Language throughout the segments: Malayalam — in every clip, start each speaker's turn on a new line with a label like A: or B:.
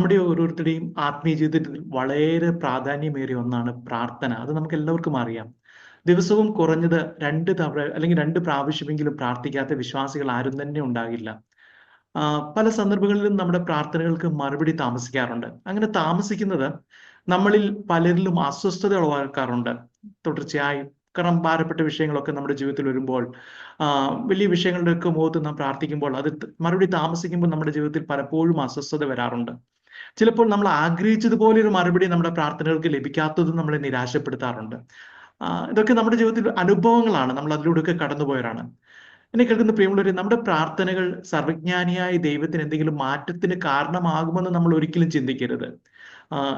A: നമ്മുടെ ഓരോരുത്തരുടെയും ആത്മീയ ജീവിതത്തിൽ വളരെ പ്രാധാന്യമേറിയ ഒന്നാണ് പ്രാർത്ഥന. അത് നമുക്ക് എല്ലാവർക്കും അറിയാം. ദിവസവും കുറഞ്ഞത് രണ്ട് തവണ അല്ലെങ്കിൽ രണ്ട് പ്രാവശ്യമെങ്കിലും പ്രാർത്ഥിക്കാത്ത വിശ്വാസികൾ ആരും തന്നെ ഉണ്ടാകില്ല. പല സന്ദർഭങ്ങളിലും നമ്മുടെ പ്രാർത്ഥനകൾക്ക് മറുപടി താമസിക്കാറുണ്ട്. അങ്ങനെ താമസിക്കുന്നത് നമ്മളിൽ പലരിലും അസ്വസ്ഥത ഉളവാക്കാറുണ്ട്. തുടർച്ചയായി കാരണം ഭാരപ്പെട്ട വിഷയങ്ങളൊക്കെ നമ്മുടെ ജീവിതത്തിൽ വരുമ്പോൾ വലിയ വിഷയങ്ങളുടെയൊക്കെ മുഖത്ത് നാം പ്രാർത്ഥിക്കുമ്പോൾ അത് മറുപടി താമസിക്കുമ്പോൾ നമ്മുടെ ജീവിതത്തിൽ പലപ്പോഴും അസ്വസ്ഥത വരാറുണ്ട്. ചിലപ്പോൾ നമ്മൾ ആഗ്രഹിച്ചതുപോലെ ഒരു മറുപടി നമ്മുടെ പ്രാർത്ഥനകൾക്ക് ലഭിക്കാത്തതും നമ്മളെ നിരാശപ്പെടുത്താറുണ്ട്. ഇതൊക്കെ നമ്മുടെ ജീവിതത്തിൽ അനുഭവങ്ങളാണ്. നമ്മൾ അതിലൂടെയൊക്കെ കടന്നുപോയവരാണ്. എന്നെ കേൾക്കുന്ന പ്രിയമുള്ളവരെ നമ്മുടെ പ്രാർത്ഥനകൾ സർവജ്ഞാനിയായ ദൈവത്തിന് എന്തെങ്കിലും മാറ്റത്തിന് കാരണമാകുമെന്ന് നമ്മൾ ഒരിക്കലും ചിന്തിക്കരുത്.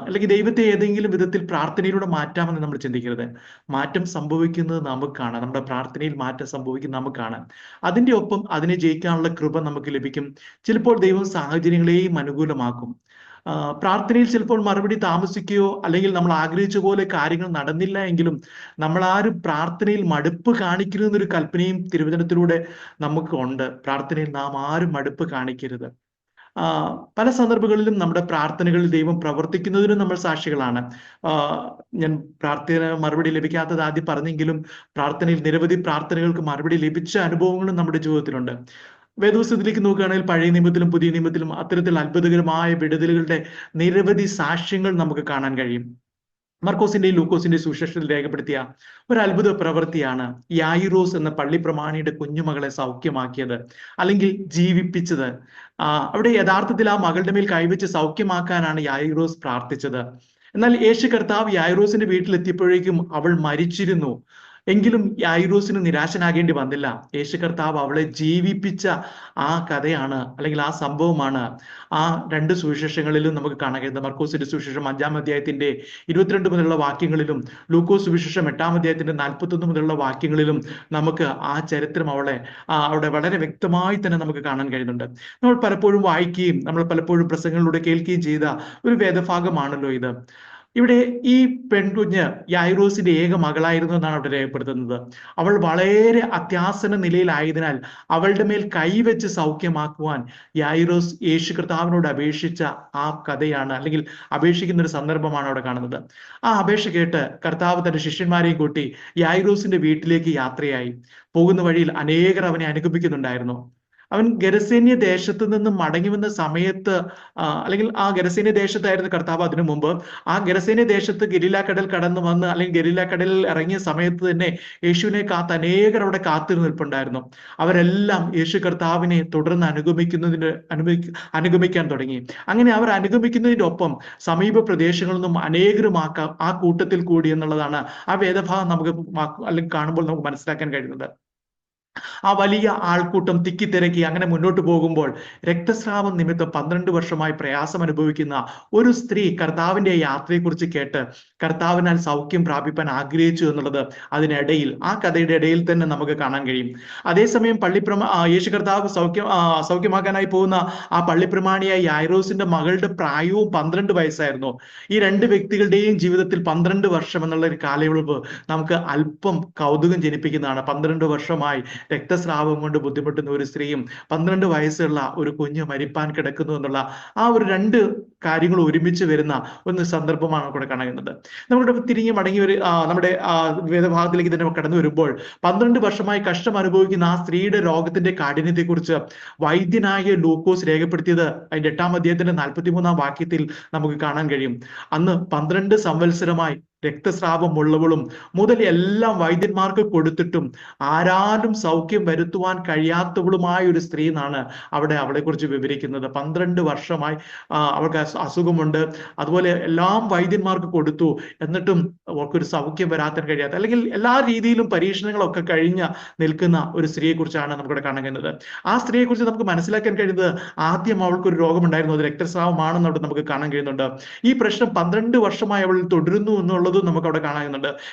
A: അല്ലെങ്കിൽ ദൈവത്തെ ഏതെങ്കിലും വിധത്തിൽ പ്രാർത്ഥനയിലൂടെ മാറ്റാമെന്ന് നമ്മൾ ചിന്തിക്കരുത്. മാറ്റം സംഭവിക്കുന്നത് നമുക്കാണ്. നമ്മുടെ പ്രാർത്ഥനയിൽ മാറ്റം സംഭവിക്കുന്നത് നമുക്കാണ്. അതിന്റെ ഒപ്പം അതിനെ ജയിക്കാനുള്ള കൃപ നമുക്ക് ലഭിക്കും. ചിലപ്പോൾ ദൈവം സാഹചര്യങ്ങളെയും അനുകൂലമാക്കും. പ്രാർത്ഥനയിൽ ചിലപ്പോൾ മറുപടി താമസിക്കുകയോ അല്ലെങ്കിൽ നമ്മൾ ആഗ്രഹിച്ച പോലെ കാര്യങ്ങൾ നടന്നില്ല എങ്കിലും നമ്മൾ ആരും പ്രാർത്ഥനയിൽ മടുപ്പ് കാണിക്കരുത് എന്നൊരു കൽപ്പനയും തിരുവചനത്തിലൂടെ നമുക്ക് ഉണ്ട്. പ്രാർത്ഥനയിൽ നാം ആരും മടുപ്പ് കാണിക്കരുത്. പല സന്ദർഭങ്ങളിലും നമ്മുടെ പ്രാർത്ഥനകളിൽ ദൈവം പ്രവർത്തിക്കുന്നതിനും നമ്മൾ സാക്ഷികളാണ്. ഞാൻ പ്രാർത്ഥന മറുപടി ലഭിക്കാത്തത് ആദ്യം പറഞ്ഞെങ്കിലും പ്രാർത്ഥനയിൽ നിരവധി പ്രാർത്ഥനകൾക്ക് മറുപടി ലഭിച്ച അനുഭവങ്ങളും നമ്മുടെ ജീവിതത്തിലുണ്ട്. വേദപുസ്തകത്തിലേക്ക് നോക്കുകയാണെങ്കിൽ പഴയ നിയമത്തിലും പുതിയ നിയമത്തിലും അത്തരത്തിൽ അത്ഭുതകരമായ വിടുതലുകളുടെ നിരവധി സാക്ഷ്യങ്ങൾ നമുക്ക് കാണാൻ കഴിയും. മർക്കോസിന്റെയും ലൂക്കോസിന്റെ സുശേഷത്തിൽ രേഖപ്പെടുത്തിയ ഒരു അത്ഭുത പ്രവൃത്തിയാണ് യായിറോസ് എന്ന പള്ളി പ്രമാണിയുടെ കുഞ്ഞുമകളെ സൗഖ്യമാക്കിയത് അല്ലെങ്കിൽ ജീവിപ്പിച്ചത്. അവിടെ യഥാർത്ഥത്തിൽ ആ മകളുടെ മേൽ കൈവച്ച് സൗഖ്യമാക്കാനാണ് യായിറോസ് പ്രാർത്ഥിച്ചത്. എന്നാൽ യേശു കർത്താവ് യായിറോസിന്റെ വീട്ടിലെത്തിയപ്പോഴേക്കും അവൾ മരിച്ചിരുന്നു. എങ്കിലും യായിറോസിന് നിരാശനാകേണ്ടി വന്നില്ല. യേശു കർത്താവ് അവളെ ജീവിപ്പിച്ച ആ കഥയാണ് അല്ലെങ്കിൽ ആ സംഭവമാണ് ആ രണ്ട് സുവിശേഷങ്ങളിലും നമുക്ക് കാണാൻ കഴിയുന്നത്. മർക്കോസിന്റെ സുവിശേഷം അഞ്ചാം അധ്യായത്തിന്റെ ഇരുപത്തിരണ്ട് മുതലുള്ള വാക്യങ്ങളിലും ലൂക്കോസ് സുവിശേഷം എട്ടാം അധ്യായത്തിന്റെ നാൽപ്പത്തൊന്ന് മുതലുള്ള വാക്യങ്ങളിലും നമുക്ക് ആ ചരിത്രം അവളെ അവിടെ വളരെ വ്യക്തമായി തന്നെ നമുക്ക് കാണാൻ കഴിയുന്നുണ്ട്. നമ്മൾ പലപ്പോഴും വായിക്കുകയും നമ്മൾ പലപ്പോഴും പ്രസംഗങ്ങളിലൂടെ കേൾക്കുകയും ചെയ്ത ഒരു വേദഭാഗമാണല്ലോ ഇത്. ഇവിടെ ഈ പെൺകുഞ്ഞ് യൈറോസിന്റെ ഏക മകളായിരുന്നു എന്നാണ് അവിടെ രേഖപ്പെടുത്തുന്നത്. അവൾ വളരെ അത്യാസന നിലയിലായതിനാൽ അവളുടെ മേൽ കൈവച്ച് സൗഖ്യമാക്കുവാൻ യായിറോസ് യേശു കർത്താവിനോട് അപേക്ഷിച്ച ആ കഥയാണ് അല്ലെങ്കിൽ അപേക്ഷിക്കുന്ന ഒരു സന്ദർഭമാണ് അവിടെ കാണുന്നത്. ആ അപേക്ഷ കേട്ട് കർത്താവ് തന്റെ ശിഷ്യന്മാരെയും കൂട്ടി യായിറോസിന്റെ വീട്ടിലേക്ക് യാത്രയായി. പോകുന്ന വഴിയിൽ അനേകർ അവനെ അനുഗമിക്കുന്നുണ്ടായിരുന്നു. അവൻ ഗരസേന്യ ദേശത്ത് നിന്ന് മടങ്ങി വന്ന സമയത്ത് അല്ലെങ്കിൽ ആ ഗരസേന്യ ദേശത്തായിരുന്നു കർത്താവ് അതിനു മുമ്പ്. ആ ഗരസേന്യ ദേശത്ത് ഗരിലാക്കടൽ കടൽ കടന്നു വന്ന് അല്ലെങ്കിൽ ഗരിലാക്കടലിൽ കടലിൽ ഇറങ്ങിയ സമയത്ത് തന്നെ യേശുവിനെ കാത്ത് അനേകർ അവിടെ കാത്തു നിൽപ്പുണ്ടായിരുന്നു. അവരെല്ലാം യേശു കർത്താവിനെ തുടർന്ന് അനുഗമിക്കുന്നതിന് അനുഗമിക്ക അനുഗമിക്കാൻ തുടങ്ങി. അങ്ങനെ അവർ അനുഗമിക്കുന്നതിന്റെ ഒപ്പം സമീപ പ്രദേശങ്ങളിൽ നിന്നും അനേകരും ആ ആ കൂട്ടത്തിൽ കൂടി എന്നുള്ളതാണ് ആ വേദഭാഗം നമുക്ക് അല്ലെങ്കിൽ കാണുമ്പോൾ നമുക്ക് മനസ്സിലാക്കാൻ കഴിയുന്നത്. ആ വലിയ ആൾക്കൂട്ടം തിക്കിത്തിരക്കി അങ്ങനെ മുന്നോട്ട് പോകുമ്പോൾ രക്തസ്രാവം നിമിത്തം പന്ത്രണ്ട് വർഷമായി പ്രയാസം അനുഭവിക്കുന്ന ഒരു സ്ത്രീ കർത്താവിന്റെ യാത്രയെക്കുറിച്ച് കേട്ട് കർത്താവിനാൽ സൗഖ്യം പ്രാപിപ്പാൻ ആഗ്രഹിച്ചു എന്നുള്ളത് അതിനിടയിൽ ആ കഥയുടെ ഇടയിൽ തന്നെ നമുക്ക് കാണാൻ കഴിയും. അതേസമയം പള്ളിപ്രമ യേശു കർത്താവ് സൗഖ്യം സൗഖ്യമാക്കാനായി പോകുന്ന ആ പള്ളിപ്രമാണിയായ യായറോസിന്റെ മകളുടെ പ്രായവും പന്ത്രണ്ട് വയസ്സായിരുന്നു. ഈ രണ്ട് വ്യക്തികളുടെയും ജീവിതത്തിൽ പന്ത്രണ്ട് വർഷം എന്നുള്ള ഒരു കാലയളവ് നമുക്ക് അല്പം കൗതുകം ജനിപ്പിക്കുന്നതാണ്. പന്ത്രണ്ട് വർഷമായി രക്തസ്രാവം കൊണ്ട് ബുദ്ധിമുട്ടുന്ന ഒരു സ്ത്രീയും പന്ത്രണ്ട് വയസ്സുള്ള ഒരു കുഞ്ഞ് മരിപ്പാൻ കിടക്കുന്നു എന്നുള്ള ആ ഒരു രണ്ട് കാര്യങ്ങൾ ഒരുമിച്ച് വരുന്ന ഒരു സന്ദർഭമാണ് കൂടെ കാണുന്നത്. നമ്മുടെ തിരിഞ്ഞ് മടങ്ങി ഒരു നമ്മുടെ വേദഭാഗത്തിലേക്ക് തന്നെ കടന്നു വരുമ്പോൾ പന്ത്രണ്ട് വർഷമായി കഷ്ടം അനുഭവിക്കുന്ന ആ സ്ത്രീയുടെ രോഗത്തിന്റെ കാഠിന്യത്തെക്കുറിച്ച് വൈദ്യനായ ലൂക്കോസ് രേഖപ്പെടുത്തിയത് അതിന്റെ എട്ടാം അധ്യായത്തിന്റെ നാൽപ്പത്തിമൂന്നാം വാക്യത്തിൽ നമുക്ക് കാണാൻ കഴിയും. അന്ന് പന്ത്രണ്ട് സംവത്സരമായി രക്തസ്രാവമുള്ളവളും മുതൽ എല്ലാം വൈദ്യന്മാർക്ക് കൊടുത്തിട്ടും ആരാലും സൗഖ്യം വരുത്തുവാൻ കഴിയാത്തവളുമായ ഒരു സ്ത്രീ എന്നാണ് അവിടെ അവളെക്കുറിച്ച് വിവരിക്കുന്നത്. പന്ത്രണ്ട് വർഷമായി അവൾക്ക് അസു- അസുഖമുണ്ട്. അതുപോലെ എല്ലാം വൈദ്യന്മാർക്ക് കൊടുത്തു. എന്നിട്ടും അവൾക്കൊരു സൗഖ്യം വരാത്താൻ കഴിയാത്ത അല്ലെങ്കിൽ എല്ലാ രീതിയിലും പരീക്ഷണങ്ങളൊക്കെ കഴിഞ്ഞ നിൽക്കുന്ന ഒരു സ്ത്രീയെ കുറിച്ചാണ് നമുക്കിവിടെ കാണുന്നത്. ആ സ്ത്രീയെ കുറിച്ച് നമുക്ക് മനസ്സിലാക്കാൻ കഴിയുന്നത് ആദ്യം അവൾക്ക് ഒരു രോഗമുണ്ടായിരുന്നു. അത് രക്തസ്രാവമാണെന്ന് അവിടെ നമുക്ക് കാണാൻ കഴിയുന്നുണ്ട്. ഈ പ്രശ്നം പന്ത്രണ്ട് വർഷമായി അവൾ തുടരുന്നു എന്നുള്ളതും നമുക്ക് അവിടെ കാണാൻ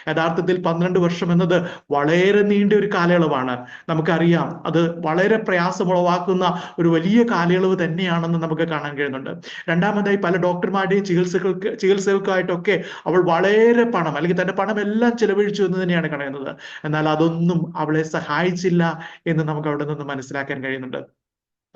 A: യഥാർത്ഥത്തിൽ പന്ത്രണ്ട് വർഷം എന്നത് വളരെ നീണ്ട ഒരു കാലയളവാണ്. നമുക്കറിയാം അത് വളരെ പ്രയാസമുളവാക്കുന്ന ഒരു വലിയ കാലയളവ് തന്നെയാണെന്ന് നമുക്ക് കാണാൻ കഴിയുന്നുണ്ട്. രണ്ടാമതായി പല ഡോക്ടർമാരുടെയും ചികിത്സകൾക്ക് ചികിത്സകൾക്കായിട്ടൊക്കെ അവൾ വളരെ പണം അല്ലെങ്കിൽ തന്റെ പണം എല്ലാം ചെലവഴിച്ചു എന്ന് തന്നെയാണ് കാണുന്നത്. എന്നാൽ അതൊന്നും അവളെ സഹായിച്ചില്ല എന്ന് നമുക്ക് അവിടെ നിന്ന് മനസ്സിലാക്കാൻ കഴിയുന്നുണ്ട്.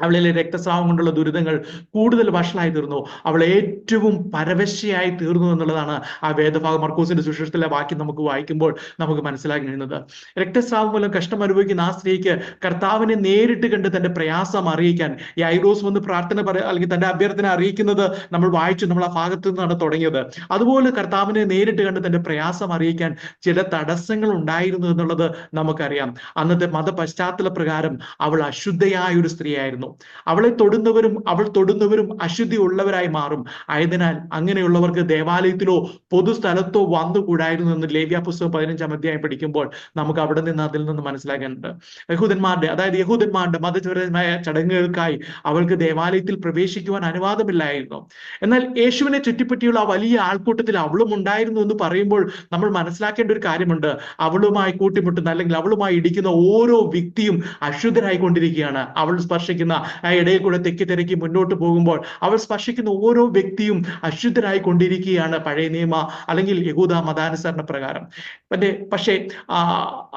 A: അവളിലെ രക്തസ്രാവം കൊണ്ടുള്ള ദുരിതങ്ങൾ കൂടുതൽ വഷളായി തീർന്നു. അവൾ ഏറ്റവും പരവശയായി തീർന്നു എന്നുള്ളതാണ് ആ വേദഭാഗം മർക്കൂസിന്റെ സുശേഷത്തിലെ വാക്യം നമുക്ക് വായിക്കുമ്പോൾ നമുക്ക് മനസ്സിലാക്കി കഴിയുന്നത് രക്തസ്രാവം മൂലം കഷ്ടം അനുഭവിക്കുന്ന ആ സ്ത്രീക്ക് കർത്താവിനെ നേരിട്ട് കണ്ട് തന്റെ പ്രയാസം അറിയിക്കാൻ ഈ ഐറോസ് വന്ന് പ്രാർത്ഥന പറ അല്ലെങ്കിൽ തന്റെ അഭ്യർത്ഥന അറിയിക്കുന്നത് നമ്മൾ വായിച്ചു നമ്മൾ ആ ഭാഗത്തു നിന്നാണ് തുടങ്ങിയത്. അതുപോലെ കർത്താവിനെ നേരിട്ട് കണ്ട് തന്റെ പ്രയാസം അറിയിക്കാൻ ചില തടസ്സങ്ങൾ ഉണ്ടായിരുന്നു എന്നുള്ളത് നമുക്കറിയാം. അന്നത്തെ മത പശ്ചാത്തല പ്രകാരം അവൾ അശുദ്ധയായ ഒരു സ്ത്രീയായിരുന്നു. അവളെ തൊടുന്നവരും അവൾ തൊടുന്നവരും അശുദ്ധി ഉള്ളവരായി മാറും. ആയതിനാൽ അങ്ങനെയുള്ളവർക്ക് ദേവാലയത്തിലോ പൊതുസ്ഥലത്തോ വന്നുകൂടായിരുന്നു എന്ന് ലേവ്യ പുസ്തകം പതിനഞ്ചാം അധ്യായം പഠിക്കുമ്പോൾ നമുക്ക് അവിടെ നിന്ന് അതിൽ നിന്ന് മനസ്സിലാക്കാനുണ്ട് യഹൂദന്മാരുടെ അതായത് യഹൂദന്മാരുടെ മതചരമായ ചടങ്ങുകൾക്കായി അവൾക്ക് ദേവാലയത്തിൽ പ്രവേശിക്കുവാൻ അനുവാദമില്ലായിരുന്നു. എന്നാൽ യേശുവിനെ ചുറ്റിപ്പറ്റിയുള്ള ആ വലിയ ആൾക്കൂട്ടത്തിൽ അവളും ഉണ്ടായിരുന്നു എന്ന് പറയുമ്പോൾ നമ്മൾ മനസ്സിലാക്കേണ്ട ഒരു കാര്യമുണ്ട്. അവളുമായി കൂട്ടിമുട്ടുന്ന അല്ലെങ്കിൽ അവളുമായി ഇടിക്കുന്ന ഓരോ വ്യക്തിയും അശുദ്ധരായിക്കൊണ്ടിരിക്കുകയാണ്. അവൾ സ്പർശിക്കുന്ന ആ ഇടയിൽ കൂടെ തെക്കി തിരക്കി മുന്നോട്ട് പോകുമ്പോൾ അവർ സ്പർശിക്കുന്ന ഓരോ വ്യക്തിയും അശുദ്ധരായി കൊണ്ടിരിക്കുകയാണ് പഴയ നിയമ അല്ലെങ്കിൽ യഹൂദ മതാനുസരണ പ്രകാരം. പക്ഷേ പക്ഷേ ആ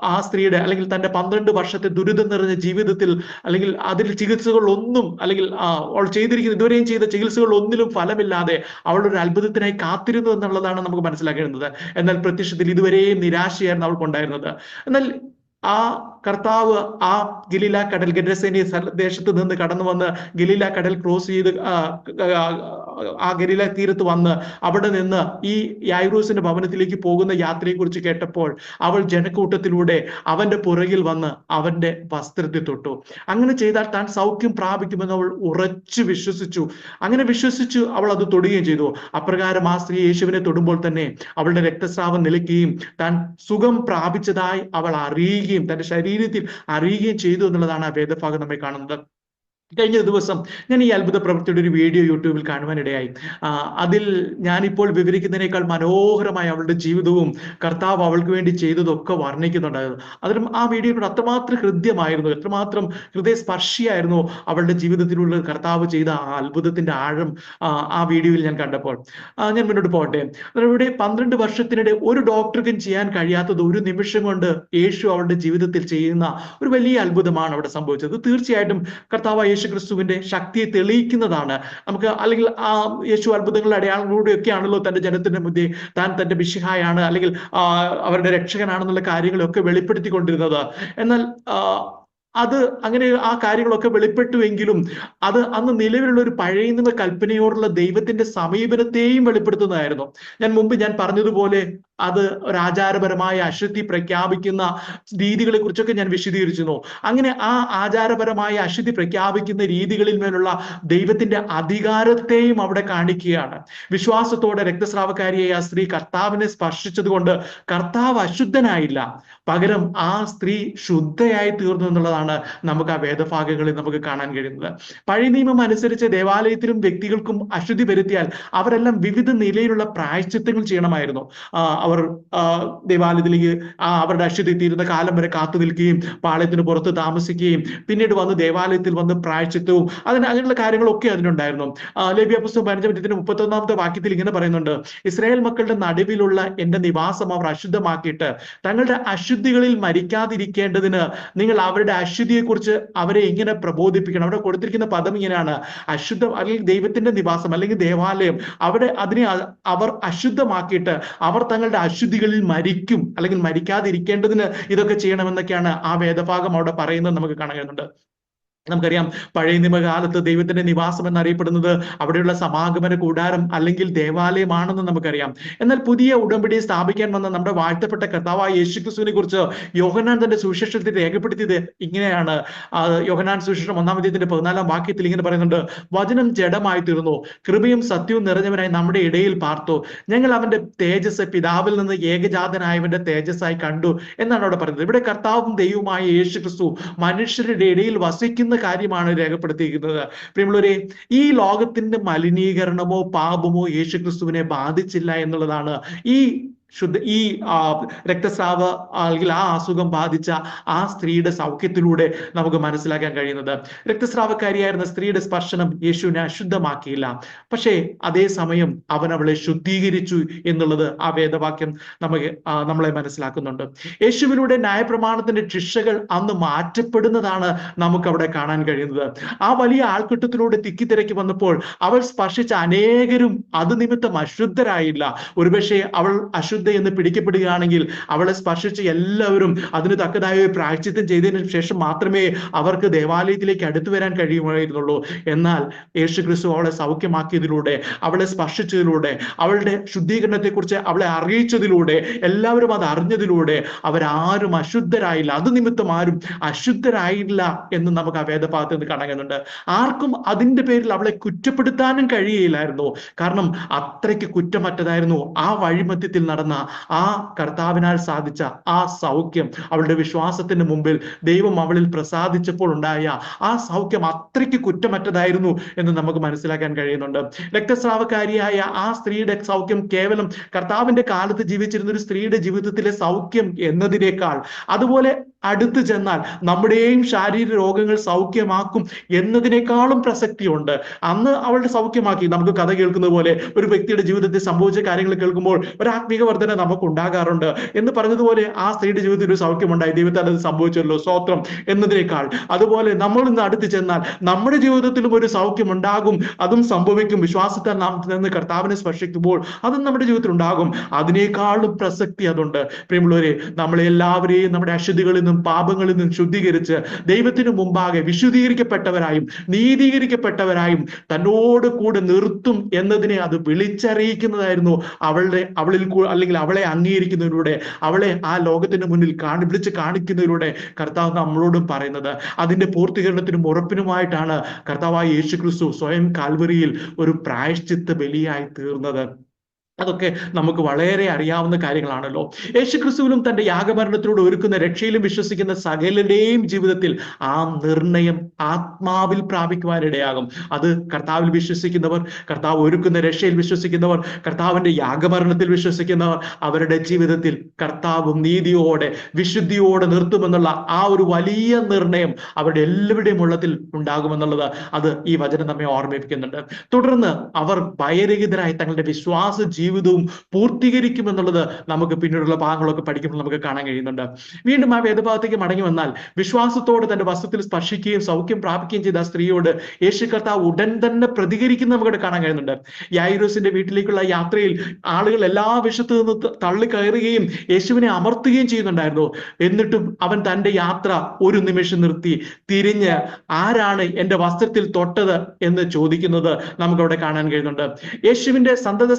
A: ആ സ്ത്രീയുടെ അല്ലെങ്കിൽ തന്റെ പന്ത്രണ്ട് വർഷത്തെ ദുരിതം നിറഞ്ഞ ജീവിതത്തിൽ അല്ലെങ്കിൽ അതിൽ ചികിത്സകളൊന്നും അല്ലെങ്കിൽ അവൾ ചെയ്തിരിക്കുന്ന ഇതുവരെയും ചെയ്ത ചികിത്സകളൊന്നിലും ഫലമില്ലാതെ അവൾ ഒരു അത്ഭുതത്തിനായി കാത്തിരുന്നു എന്നുള്ളതാണ് നമുക്ക് മനസ്സിലാക്കേണ്ടത്. എന്നാൽ പ്രത്യക്ഷത്തിൽ ഇതുവരെയും നിരാശയായിരുന്നു അവൾക്കുണ്ടായിരുന്നത്. എന്നാൽ ആ കർത്താവ് ആ ഗലീല കടൽ ഗഡസേനി ദേശത്ത് നിന്ന് കടന്നു വന്ന് ഗലീല കടൽ ക്രോസ് ചെയ്ത് ആ ഗലീല തീരത്ത് വന്ന് അവിടെ നിന്ന് ഈ യായൂറൂസിന്റെ ഭവനത്തിലേക്ക് പോകുന്ന യാത്രയെക്കുറിച്ച് കേട്ടപ്പോൾ അവൾ ജനക്കൂട്ടത്തിലൂടെ അവന്റെ പുറകിൽ വന്ന് അവന്റെ വസ്ത്രത്തിൽ തൊട്ടു. അങ്ങനെ ചെയ്താൽ താൻ സൗഖ്യം പ്രാപിക്കുമെന്ന് അവൾ ഉറച്ചു വിശ്വസിച്ചു. അങ്ങനെ വിശ്വസിച്ചു അവൾ അത് തൊടുകയും ചെയ്തു. അപ്രകാരം ആ സ്ത്രീ യേശുവിനെ തൊടുമ്പോൾ തന്നെ അവളുടെ രക്തസ്രാവം നിലയ്ക്കുകയും താൻ സുഖം പ്രാപിച്ചതായി അവൾ അറിയുകയും തന്റെ ശരീരത്തിൽ അറിയുകയും ചെയ്തു എന്നുള്ളതാണ് ആ വേദഭാഗം നമ്മെ കാണുന്നത്. കഴിഞ്ഞ ദിവസം ഞാൻ ഈ അത്ഭുത പ്രവൃത്തിയുടെ ഒരു വീഡിയോ യൂട്യൂബിൽ കാണുവാനിടയായി. അതിൽ ഞാനിപ്പോൾ വിവരിക്കുന്നതിനേക്കാൾ മനോഹരമായി അവളുടെ ജീവിതവും കർത്താവ് അവൾക്ക് വേണ്ടി ചെയ്തതൊക്കെ വർണിക്കുന്നുണ്ടായിരുന്നു. അതിലും ആ വീഡിയോയിലൂടെ അത്രമാത്രം ഹൃദ്യമായിരുന്നു എത്രമാത്രം ഹൃദയസ്പർശിയായിരുന്നു അവളുടെ ജീവിതത്തിലുള്ള കർത്താവ് ചെയ്ത ആ അത്ഭുതത്തിന്റെ ആഴം ആ വീഡിയോയിൽ ഞാൻ കണ്ടപ്പോൾ. ഞാൻ മുന്നോട്ട് പോകട്ടെ. ഇവിടെ പന്ത്രണ്ട് വർഷത്തിനിടെ ഒരു ഡോക്ടർക്കും ചെയ്യാൻ കഴിയാത്തത് ഒരു നിമിഷം കൊണ്ട് യേശു അവളുടെ ജീവിതത്തിൽ ചെയ്യുന്ന ഒരു വലിയ അത്ഭുതമാണ് അവിടെ സംഭവിച്ചത്. തീർച്ചയായിട്ടും കർത്താവ് യേശു ക്രിസ്തുവിന്റെ ശക്തിയെ തെളിയിക്കുന്നതാണ്. നമുക്ക് അല്ലെങ്കിൽ ആ യേശു അത്ഭുതങ്ങളുടെ അടയാളങ്ങളിലൂടെയൊക്കെ ആണല്ലോ തന്റെ ജനത്തിന്റെ മുന്നേ താൻ തന്റെ ബിശിഹായാണ് അല്ലെങ്കിൽ അവരുടെ രക്ഷകനാണെന്നുള്ള കാര്യങ്ങളൊക്കെ വെളിപ്പെടുത്തിക്കൊണ്ടിരുന്നത്. എന്നാൽ അത് അങ്ങനെ ആ കാര്യങ്ങളൊക്കെ വെളിപ്പെട്ടുവെങ്കിലും അത് അന്ന് നിലവിലുള്ള ഒരു പഴയ നിയമ കൽപ്പനയോടുള്ള ദൈവത്തിന്റെ സമീപനത്തെയും വെളിപ്പെടുത്തുന്നതായിരുന്നു. ഞാൻ മുമ്പ് ഞാൻ പറഞ്ഞതുപോലെ അത് ഒരാചാരപരമായ അശുദ്ധി പ്രഖ്യാപിക്കുന്ന രീതികളെ കുറിച്ചൊക്കെ ഞാൻ വിശദീകരിച്ചിരുന്നു. അങ്ങനെ ആ ആചാരപരമായ അശുദ്ധി പ്രഖ്യാപിക്കുന്ന രീതികളിൽ മേലുള്ള ദൈവത്തിന്റെ അധികാരത്തെയും അവിടെ കാണിക്കുകയാണ്. വിശ്വാസത്തോടെ രക്തസ്രാവക്കാരിയായ ആ സ്ത്രീ കർത്താവിനെ സ്പർശിച്ചത് കൊണ്ട് കർത്താവ് അശുദ്ധനായില്ല. പകരം ആ സ്ത്രീ ശുദ്ധയായി തീർന്നു എന്നുള്ളതാണ് നമുക്ക് ആ വേദഭാഗങ്ങളിൽ നമുക്ക് കാണാൻ കഴിയുന്നത്. പഴയ നിയമം അനുസരിച്ച് ദേവാലയത്തിലും വ്യക്തികൾക്കും അശുദ്ധി വരുത്തിയാൽ അവരെല്ലാം വിവിധ നിലയിലുള്ള പ്രായശ്ചിത്തങ്ങൾ ചെയ്യണമായിരുന്നു. അവർ ദേവാലയത്തിലേക്ക് അവരുടെ അശുദ്ധി തീരുന്ന കാലം വരെ കാത്തു നിൽക്കുകയും പാളയത്തിന് പുറത്ത് താമസിക്കുകയും പിന്നീട് വന്ന് ദേവാലയത്തിൽ വന്ന് പ്രായച്ചിത്തവും അതിന് അങ്ങനെയുള്ള കാര്യങ്ങളൊക്കെ അതിനുണ്ടായിരുന്നു. ലഭ്യ പുസ്തകം പതിനഞ്ചാം മുപ്പത്തി ഒന്നാമത്തെ വാക്യത്തിൽ ഇങ്ങനെ പറയുന്നുണ്ട്. ഇസ്രായേൽ മക്കളുടെ നടുവിലുള്ള എന്റെ നിവാസം അവർ അശുദ്ധമാക്കിയിട്ട് തങ്ങളുടെ അശുദ്ധികളിൽ മരിക്കാതിരിക്കേണ്ടതിന് നിങ്ങൾ അവരുടെ അശുദ്ധിയെക്കുറിച്ച് അവരെ എങ്ങനെ പ്രബോധിപ്പിക്കണം. അവിടെ കൊടുത്തിരിക്കുന്ന പദം ഇങ്ങനെയാണ്. അശുദ്ധം അല്ലെങ്കിൽ ദൈവത്തിന്റെ നിവാസം അല്ലെങ്കിൽ ദേവാലയം അവിടെ അതിനെ അവർ അശുദ്ധമാക്കിയിട്ട് അവർ തങ്ങളുടെ അവരുടെ അശുദ്ധികളിൽ മരിക്കും അല്ലെങ്കിൽ മരിക്കാതിരിക്കേണ്ടതിന് ഇതൊക്കെ ചെയ്യണമെന്നൊക്കെയാണ് ആ വേദഭാഗം അവിടെ പറയുന്നത് നമുക്ക് കാണാൻ കഴിയുന്നുണ്ട്. നമുക്കറിയാം പഴയ നിമകാലത്ത് ദൈവത്തിന്റെ നിവാസം എന്നറിയപ്പെടുന്നത് അവിടെയുള്ള സമാഗമന കൂടാരം അല്ലെങ്കിൽ ദേവാലയമാണെന്ന് നമുക്കറിയാം. എന്നാൽ പുതിയ ഉടമ്പടി സ്ഥാപിക്കാൻ വന്ന നമ്മുടെ വാഴ്ത്തപ്പെട്ട കർത്താവായ യേശുക്രിസ്തുവിനെ കുറിച്ച് യോഹനാൻ തന്റെ സുവിശേഷത്തിൽ രേഖപ്പെടുത്തിയത് ഇങ്ങനെയാണ്. യോഹനാൻ സുവിശേഷം ഒന്നാം അദ്ദേഹത്തിന്റെ പതിനാലാം വാക്യത്തിൽ ഇങ്ങനെ പറയുന്നുണ്ട് വചനം ജഡമായി തീർന്നു കൃപയും സത്യവും നിറഞ്ഞവനായി നമ്മുടെ ഇടയിൽ പാർത്തു. ഞങ്ങൾ അവന്റെ തേജസ് പിതാവിൽ നിന്ന് ഏകജാതനായവന്റെ തേജസ്സായി കണ്ടു എന്നാണ് അവിടെ പറയുന്നത്. ഇവിടെ കർത്താവും ദൈവവുമായ യേശുക്രിസ്തു മനുഷ്യരുടെ ഇടയിൽ വസിക്കുന്ന കാര്യമാണ് രേഖപ്പെടുത്തിയിരിക്കുന്നത്. പ്രിയമുള്ളവരെ ഈ ലോകത്തിന്റെ മലിനീകരണമോ പാപമോ യേശുക്രിസ്തുവിനെ ബാധിച്ചില്ല എന്നുള്ളതാണ് ഈ ശുദ്ധ ഈ രക്തസ്രാവ അല്ലെങ്കിൽ ആ അസുഖം ബാധിച്ച ആ സ്ത്രീയുടെ സൗഖ്യത്തിലൂടെ നമുക്ക് മനസ്സിലാക്കാൻ കഴിയുന്നത്. രക്തസ്രാവക്കാരിയായിരുന്ന സ്ത്രീയുടെ സ്പർശനം യേശുവിനെ അശുദ്ധമാക്കിയില്ല. പക്ഷേ അതേസമയം അവൻ അവളെ ശുദ്ധീകരിച്ചു എന്നുള്ളത് ആ വേദവാക്യം നമുക്ക് നമ്മളെ മനസ്സിലാക്കുന്നുണ്ട്. യേശുവിലൂടെ ന്യായപ്രമാണത്തിന്റെ ശിക്ഷകൾ അന്ന് മാറ്റപ്പെടുന്നതാണ് നമുക്ക് അവിടെ കാണാൻ കഴിയുന്നത്. ആ വലിയ ആൾക്കൂട്ടത്തിലൂടെ തിക്കിത്തിരക്കി വന്നപ്പോൾ അവൾ സ്പർശിച്ച അനേകരും അത് നിമിത്തം അശുദ്ധരായില്ല. ഒരുപക്ഷെ അവൾ അശുദ്ധ എന്ന് പിടിക്കപ്പെടുകയാണെങ്കിൽ അവളെ സ്പർശിച്ച് എല്ലാവരും അതിന് തക്കതായ ഒരു ചെയ്തതിന് ശേഷം മാത്രമേ അവർക്ക് ദേവാലയത്തിലേക്ക് അടുത്തു വരാൻ കഴിയുമായിരുന്നുള്ളൂ. എന്നാൽ യേശു ക്രിസ്തു അവളെ സൗഖ്യമാക്കിയതിലൂടെ അവളെ സ്പർശിച്ചതിലൂടെ അവളുടെ ശുദ്ധീകരണത്തെക്കുറിച്ച് അവളെ അറിയിച്ചതിലൂടെ എല്ലാവരും അത് അറിഞ്ഞതിലൂടെ അവരാരും അശുദ്ധരായില്ല. അത് നിമിത്തം ആരും അശുദ്ധരായില്ല എന്ന് നമുക്ക് ആ വേദഭാഗത്ത് നിന്ന് കാണുന്നുണ്ട് ആർക്കും അതിന്റെ പേരിൽ അവളെ കുറ്റപ്പെടുത്താനും കഴിയില്ലായിരുന്നു. കാരണം അത്രയ്ക്ക് കുറ്റമറ്റതായിരുന്നു ആ വഴിമത്യത്തിൽ നടന്ന ആ കർത്താവിനാൽ സാധിച്ച ആ സൗഖ്യം അവളുടെ വിശ്വാസത്തിന് മുമ്പിൽ ദൈവം അവളിൽ പ്രസാദിച്ചപ്പോൾ ഉണ്ടായ ആ സൗഖ്യം അത്രയ്ക്ക് കുറ്റമറ്റതായിരുന്നു എന്ന് നമുക്ക് മനസ്സിലാക്കാൻ കഴിയുന്നുണ്ട്. രക്തസ്രാവക്കാരിയായ ആ സ്ത്രീയുടെ സൗഖ്യം കേവലം കർത്താവിന്റെ കാലത്ത് ജീവിച്ചിരുന്ന ഒരു സ്ത്രീയുടെ ജീവിതത്തിലെ സൗഖ്യം എന്നതിനേക്കാൾ അതുപോലെ അടുത്ത് ചെന്നാൽ നമ്മുടെയും ശാരീരിക രോഗങ്ങൾ സൗഖ്യമാക്കും എന്നതിനേക്കാളും പ്രസക്തിയുണ്ട്. അന്ന് അവളുടെ സൗഖ്യമാക്കി. നമുക്ക് കഥ കേൾക്കുന്ന പോലെ ഒരു വ്യക്തിയുടെ ജീവിതത്തിൽ സംഭവിച്ച കാര്യങ്ങൾ കേൾക്കുമ്പോൾ ഒരു ആത്മീക വർധന നമുക്ക് ഉണ്ടാകാറുണ്ട് എന്ന് പറഞ്ഞതുപോലെ ആ സ്ത്രീയുടെ ജീവിതത്തിൽ ഒരു സൗഖ്യമുണ്ടായി. ദൈവത്താൽ അത് സംഭവിച്ചല്ലോ സ്തോത്രം എന്നതിനേക്കാൾ. അതുപോലെ നമ്മൾ ഇന്ന് അടുത്ത് ചെന്നാൽ നമ്മുടെ ജീവിതത്തിലും ഒരു സൗഖ്യം ഉണ്ടാകും അതും സംഭവിക്കും. വിശ്വാസത്താൽ നാം നിന്ന് കർത്താവിനെ സ്പർശിക്കുമ്പോൾ അതും നമ്മുടെ ജീവിതത്തിൽ ഉണ്ടാകും. അതിനേക്കാളും പ്രസക്തി അതുണ്ട്. പ്രിയമുള്ളവരെ നമ്മളെ എല്ലാവരെയും നമ്മുടെ അശുദ്ധികളിൽ നിന്നും പാപങ്ങളിൽ നിന്നും ശുദ്ധീകരിച്ച് ദൈവത്തിന് മുമ്പാകെ വിശുദ്ധീകരിക്കപ്പെട്ടവരായും നീതീകരിക്കപ്പെട്ടവരായും തന്നോട് കൂടെ നിർത്തും എന്നതിനെ അത് വിളിച്ചറിയിക്കുന്നതായിരുന്നു അവളുടെ അവളിൽ കൂ- അല്ലെങ്കിൽ അവളെ അംഗീകരിക്കുന്നതിലൂടെ അവളെ ആ ലോകത്തിന് മുന്നിൽ കാണി വിളിച്ച് കാണിക്കുന്നതിലൂടെ കർത്താവ് നമ്മളോടും പറയുന്നത്. അതിന്റെ പൂർത്തീകരണത്തിനും ഉറപ്പിനുമായിട്ടാണ് കർത്താവായ യേശു ക്രിസ്തു സ്വയം കാൽവരിയിൽ ഒരു പ്രായശ്ചിത്ത ബലിയായി തീർന്നത്. അതൊക്കെ നമുക്ക് വളരെ അറിയാവുന്ന കാര്യങ്ങളാണല്ലോ. യേശുക്രിസ്തുവിലും തന്റെ യാഗമരണത്തിലൂടെ ഒരുക്കുന്ന രക്ഷയിലും വിശ്വസിക്കുന്ന സകലരുടെയും ജീവിതത്തിൽ ആ നിർണയം ആത്മാവിൽ പ്രാപിക്കുവാനിടയാകും അത് കർത്താവിൽ വിശ്വസിക്കുന്നവർ കർത്താവ് ഒരുക്കുന്ന രക്ഷയിൽ വിശ്വസിക്കുന്നവർ കർത്താവിന്റെ യാഗമരണത്തിൽ വിശ്വസിക്കുന്നവർ അവരുടെ ജീവിതത്തിൽ കർത്താവും നീതിയോടെ വിശുദ്ധിയോടെ നിർത്തുമെന്നുള്ള ആ ഒരു വലിയ നിർണയം അവരുടെ എല്ലാവരുടെയും ഉള്ളത്തിൽ ഉണ്ടാകുമെന്നുള്ളത് അത് ഈ വചനം നമ്മെ ഓർമ്മിപ്പിക്കുന്നുണ്ട്. തുടർന്ന് അവർ ഭയരഹിതരായി തങ്ങളുടെ വിശ്വാസ ജീവിതവും പൂർത്തീകരിക്കുമെന്നുള്ളത് നമുക്ക് പിന്നീടുള്ള ഭാഗങ്ങളൊക്കെ പഠിക്കുമ്പോൾ നമുക്ക് കാണാൻ കഴിയുന്നുണ്ട്. വീണ്ടും ആ വേദഭാഗത്തേക്ക് മടങ്ങി വന്നാൽ വിശ്വാസത്തോടെ തന്റെ വസ്ത്രത്തിൽ സ്പർശിക്കുകയും സൗഖ്യം പ്രാപിക്കുകയും ചെയ്ത ആ സ്ത്രീയോട് യേശു കർത്താവ് ഉടൻ തന്നെ പ്രതികരിക്കുന്ന നമുക്ക് കാണാൻ കഴിയുന്നുണ്ട്. യായിരോസിന്റെ വീട്ടിലേക്കുള്ള യാത്രയിൽ ആളുകൾ എല്ലാ വശത്തു നിന്ന് തള്ളി തള്ളിക്കയറുകയും യേശുവിനെ അമർത്തുകയും ചെയ്യുന്നുണ്ടായിരുന്നു. എന്നിട്ടും അവൻ തന്റെ യാത്ര ഒരു നിമിഷം നിർത്തി തിരിഞ്ഞ് ആരാണ് എന്റെ വസ്ത്രത്തിൽ തൊട്ടത് എന്ന് ചോദിക്കുന്നത് നമുക്ക് അവിടെ കാണാൻ കഴിയുന്നുണ്ട്. യേശുവിന്റെ സന്തത